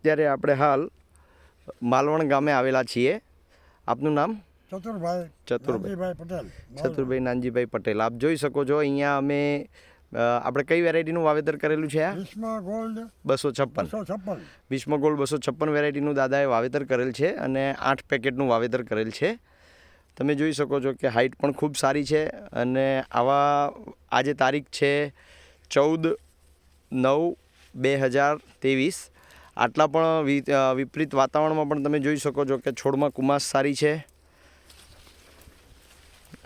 અત્યારે આપણે હાલ માલવણ ગામે આવેલા છીએ. આપનું નામ? ચતુરભાઈ ચતુરભાઈ. પટેલ. ચતુરભાઈ નાનજીભાઈ પટેલ. આપ જોઈ શકો છો અહીંયા અમે આપણે કઈ વેરાયટીનું વાવેતર કરેલું છે આ? ગોલ્ડ બસો છપ્પન. બસો ગોલ્ડ બસો છપ્પન વેરાયટીનું દાદાએ વાવેતર કરેલ છે અને આઠ પેકેટનું વાવેતર કરેલ છે. તમે જોઈ શકો છો કે હાઇટ પણ ખૂબ સારી છે અને આવા આજે તારીખ છે ચૌદ નવ બે હજાર ત્રેવીસ. આટલા પણ વિપરીત વાતાવરણમાં પણ તમે જોઈ શકો છો કે છોડમાં કુમાસ સારી છે.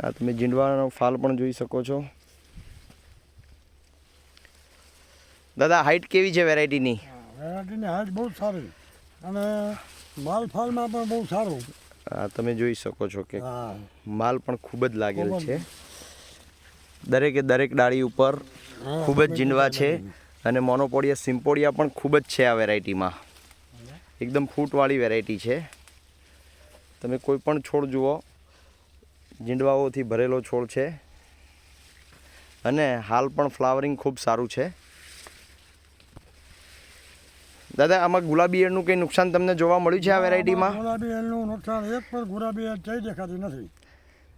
આ તમે જીંડવાનો ફાલ પણ જોઈ શકો છો. દાદા હાઇટ કેવી છે વેરાયટીની? વેરાયટીની હાઈટ બહુ સારી. અને માલ ફાલમાં પણ બહુ સારું. હા તમે જોઈ શકો છો કે માલ પણ ખૂબ જ લાગેલ છે. દરેકે દરેક ડાળી ઉપર ખૂબ જ ઝીંડવા છે. અને મોનોપોડિયા સિમ્પોડિયા પણ ખૂબ જ છે આ વેરાયટીમાં. એકદમ ફૂટવાળી વેરાયટી છે. તમે કોઈ પણ છોડ જુઓ જીંડવાઓથી ભરેલો છોડ છે. અને હાલ પણ ફ્લાવરિંગ ખૂબ સારું છે. દાદા આમાં ગુલાબી એળનું કંઈ નુકસાન તમને જોવા મળ્યું છે આ વેરાયટીમાં? ગુલાબી એળનું નુકસાન એક પણ ગુલાબી એળ જઈ દેખાતી નથી.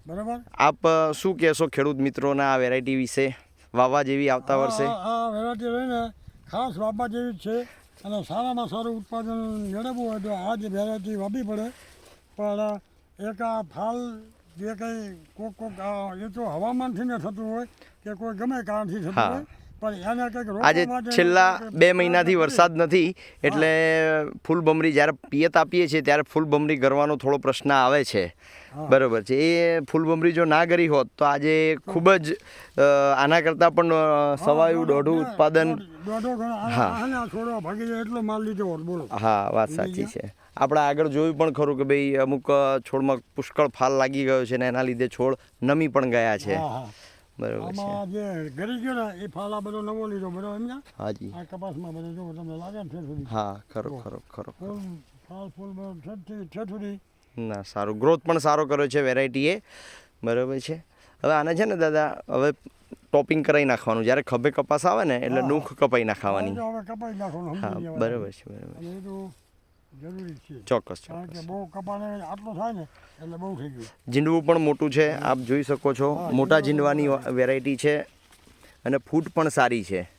બરાબર? આપ શું કહેશો ખેડૂત મિત્રોના આ વેરાયટી વિશે? વાવા જેવી આવતા વર્ષે? વેરાયટી રહીને ખાસ વાપા જેવી છે. અને સારામાં સારું ઉત્પાદન મેળવવું હોય તો આ જ વેરાયટી વાપવી પડે. પણ એક આ ફાલ જે કંઈ કોક કોક એ તો હવામાનથી ને થતું હોય કે કોઈ ગમે કારણથી થતું હોય આજે છેલ્લા બે મહિનાથી વરસાદ નથી એટલે ફૂલ બમરી જ્યારે પિયત આપીએ છીએ ત્યારે ફૂલ બમરી ગરવાનો થોડો પ્રશ્ન આવે છે. બરોબર છે. એ ફૂલ બમરી જો ના કરી હોત તો આજે ખૂબ જ આના કરતાં પણ સવાયું દોઢું ઉત્પાદન હા. હા વાત સાચી છે. આપણે આગળ જોયું પણ ખરું કે ભાઈ અમુક છોડમાં પુષ્કળ ફાલ લાગી ગયો છે ને એના લીધે છોડ નમી પણ ગયા છે. બરોબર છે. આમાં જે ગરી ગયો ને એ ફાલ બધો નવો લીધો બધો એમ હાજી. આ કપાસમાં બધો જો તમને લાગે ને સુધી? હા ખરો ખરો ખરો ફૂલ ફાલ ઠેરથી સુધી. ના સારું ગ્રોથ પણ સારો કર્યો છે વેરાયટીએ બરાબર છે. હવે આને છે ને દાદા હવે ટોપિંગ કરાવી નાખવાનું. જ્યારે ખભે કપાસ આવે ને એટલે. ડૂંખ કપાઈ નાખવાની. હા બરાબર છે બરાબર એ જરૂરી છે. ચોક્કસ કારણ કે બહુ કપાને આટલો થાય ને એટલે બહુ થઈ ગયું. ઝીંડવું પણ મોટું છે આપ જોઈ શકો છો. મોટા જીંડવાની ઝીંડવાની વેરાયટી છે અને ફૂટ પણ સારી છે.